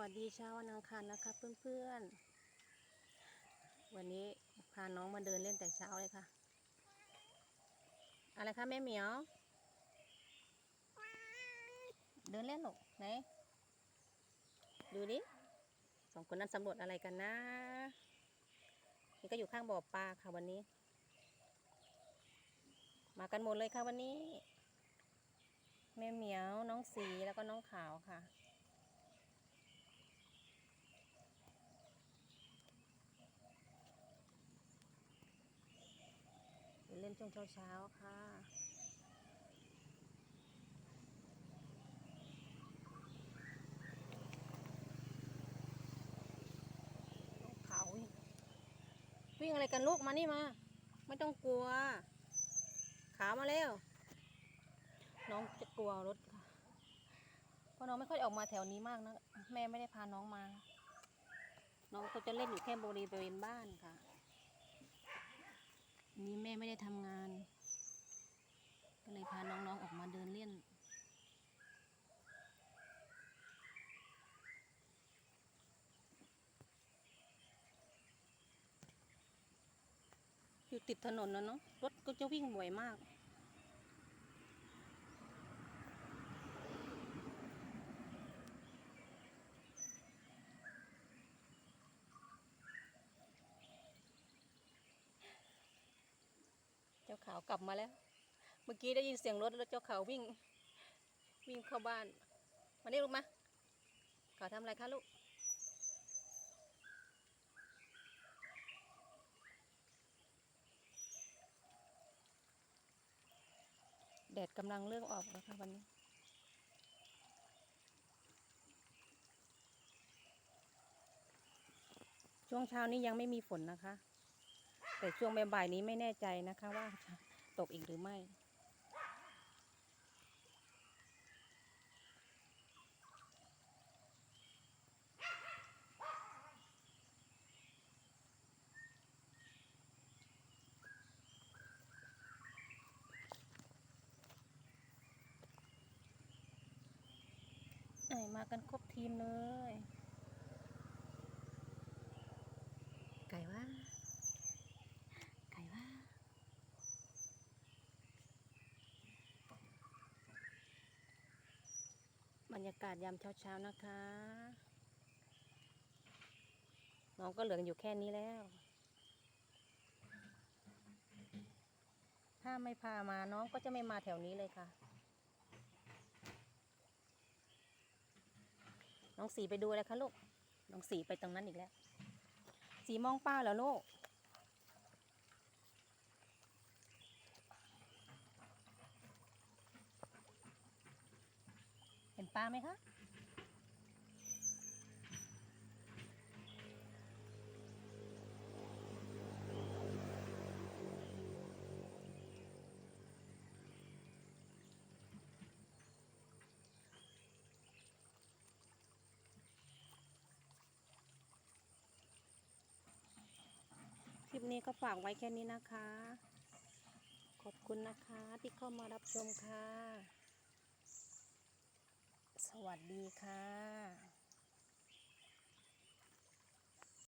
วัสดีเช้าวันอังคารนะคะ เพื่อนๆ วันนี้พาน้องมาเดินเล่นแต่เช้าเลยค่ะ อะไรคะแม่เหมียว เดินเล่นหรอกไหน ดูดิสองคนนั้นสำรวจอะไรกันนะ นี่ก็อยู่ข้างบ่อปลาค่ะวันนี้ มากันหมดเลยค่ะวันนี้ แม่เหมียวน้องสีแล้วก็น้องขาวค่ะ ไปเล่ นช่วงเช้าๆค่ะ น้องเขาวิ่งอะไรกันลูกมานี่มา ไม่ต้องกลัว ขามาแล้ว น้องจะกลัวรถค่ะ เพราะน้องไม่ค่อยออกมาแถวนี้มากนะ แม่ไม่ได้พาน้องมา น้องก็จะเล่นอยู่แค่บริเวณบ้านค่ะ นี้แม่ไม่ได้ทำงาน ก็เลยพาน้องๆออกมาเดินเล่นอยู่ติดถนนนะเนาะรถก็จะวิ่งบ่อยมาก จ้าขาวกลับมาแล้ว เมื่อกี้ได้ยินเสียงรถแล้วเจ้าขาววิ่ง วิ่งเข้าบ้านมานี่ลูกมาขาวทำอะไรคะลูกแดดกำลังเริ่มออกแล้วค่ะวันนี้ช่วงเช้านี้ยังไม่มีฝนนะคะ แต่ช่วงบ่ายๆนี้ไม่แน่ใจนะคะว่าจะตกอีกหรือไม่ไหนมากันครบทีมเลย ไก่ว่า ไก่ว่า บ รรยากาศยามเช้าๆนะคะน้องก็เหลือกันอยู่แค่นี้แล้ว ถ้าไม่พามาน้องก็จะไม่มาแถวนี้เลยค่ะ น้องสีไปดูอะไรคะลูก น้องสีไปตรงนั้นอีกแล้ว สีมองป้าเหรอลูก เห็น ปลาไหมคะ คลิปนี้ก็ฝากไว้แค่นี้นะคะ ขอบคุณนะคะที่เข้ามารับชมค่ะ วัสดีค่ะ